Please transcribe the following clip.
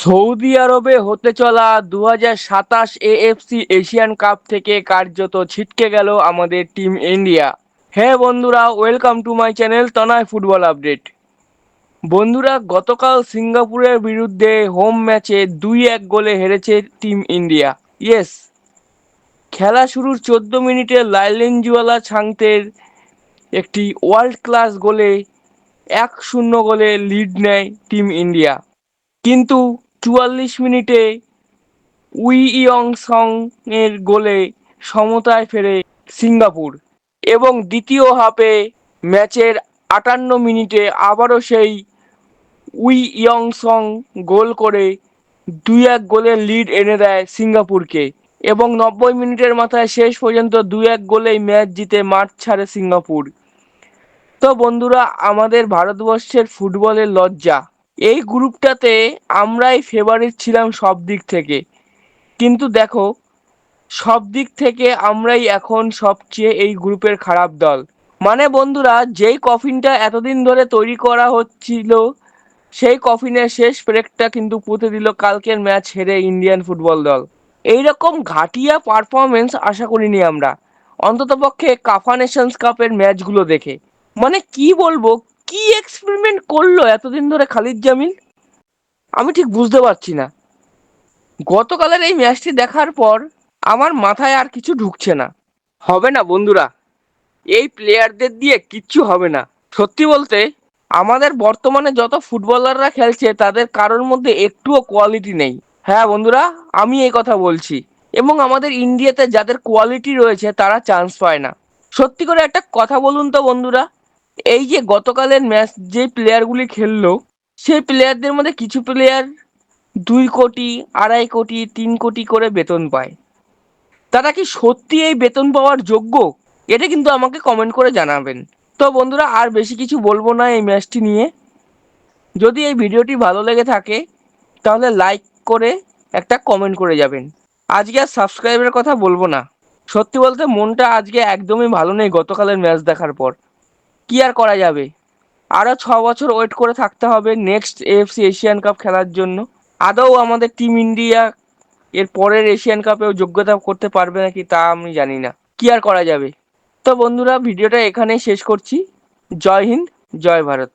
Saudi আরবে হতে চলা দু সাতাশ এএফসি এশিয়ান কাপ থেকে কার্যত ছিটকে গেল আমাদের টিম ইন্ডিয়া। হ্যাঁ বন্ধুরা, welcome to my channel Tanay football update. বন্ধুরা, গতকাল সিঙ্গাপুরের বিরুদ্ধে হোম ম্যাচে দুই এক গোলে হেরেছে টিম ইন্ডিয়া। ইয়েস, খেলা শুরুর চোদ্দ মিনিটে লাইলেনজুয়ালা ছাংতের একটি ওয়ার্ল্ড ক্লাস গোলে এক শূন্য গোলে লিড নেয় টিম ইন্ডিয়া। কিন্তু চুয়াল্লিশ মিনিটে উই ইয়ং সং এর গোলে সমতায় ফেরে সিঙ্গাপুর। এবং দ্বিতীয় হাফে ম্যাচের আটান্ন মিনিটে আবারও সেই উই ইয়ং সং গোল করে দুই এক গোলের লিড এনে দেয় সিঙ্গাপুরকে। এবং নব্বই মিনিটের মাথায় শেষ পর্যন্ত দুই এক গোলেই ম্যাচ জিতে মাঠ ছাড়ে সিঙ্গাপুর। তো বন্ধুরা, আমাদের ভারতবর্ষের ফুটবলের লজ্জা। এই গ্রুপটাতে আমরাই ফেভারিট ছিলাম সব দিক থেকে। কিন্তু দেখো, সব দিক থেকে আমরাই এখন সবচেয়ে এই গ্রুপের খারাপ দল। মানে বন্ধুরা, যেই কফিনটা এতদিন ধরে তৈরি করা হচ্ছিল, সেই কফিনের শেষ ব্রেকটা কিন্তু পুঁতে দিল কালকের ম্যাচ হেরে ইন্ডিয়ান ফুটবল দল। এইরকম ঘাটিয়া পারফরমেন্স আশা করিনি আমরা। অন্ততপক্ষে কাফা নেশনস কাপের ম্যাচগুলো দেখে। মানে কি বলব কি এক্সপেরিমেন্ট করল এতদিন ধরে খালিদ জামিল? আমি ঠিক বুঝতে পারছি না। গতকালের এই ম্যাচটি দেখার পর আমার মাথায় আর কিছু ঢুকছে না। হবে না বন্ধুরা, এই প্লেয়ারদের দিয়ে কিচ্ছু হবে না। সত্যি বলতে, আমাদের বর্তমানে যত ফুটবলাররা খেলছে, তাদের কারোর মধ্যে একটুও কোয়ালিটি নেই। হ্যাঁ বন্ধুরা, আমি এই কথা বলছি। এবং আমাদের ইন্ডিয়াতে যাদের কোয়ালিটি রয়েছে, তারা চান্স পায় না। সত্যি করে একটা কথা বলুন তো বন্ধুরা। এই যে গতকালের ম্যাচ যে প্লেয়ারগুলি খেললো, সেই প্লেয়ারদের মধ্যে কিছু প্লেয়ার দুই কোটি, আড়াই কোটি, তিন কোটি করে বেতন পায়। তারা কি সত্যি এই বেতন পাওয়ার যোগ্য? এটা কিন্তু আমাকে কমেন্ট করে জানাবেন। তো বন্ধুরা, আর বেশি কিছু বলব না এই ম্যাচটি নিয়ে। যদি এই ভিডিওটি ভালো লেগে থাকে, তাহলে লাইক করে একটা কমেন্ট করে যাবেন। আজকে আর সাবস্ক্রাইবের কথা বলব না। সত্যি বলতে মনটা আজকে একদমই ভালো নেই গতকালের ম্যাচ দেখার পর। কি আর করা যাবে? আরও ছ বছর ওয়েট করে থাকতে হবে নেক্সট এএফসি এশিয়ান কাপ খেলার জন্য। আদৌ আমাদের টিম ইন্ডিয়া এর পরের এশিয়ান কাপেও যোগ্যতা করতে পারবে নাকি তা আমি জানি না। কি আর করা যাবে? তো বন্ধুরা, ভিডিওটা এখানেই শেষ করছি। জয় হিন্দ, জয় ভারত।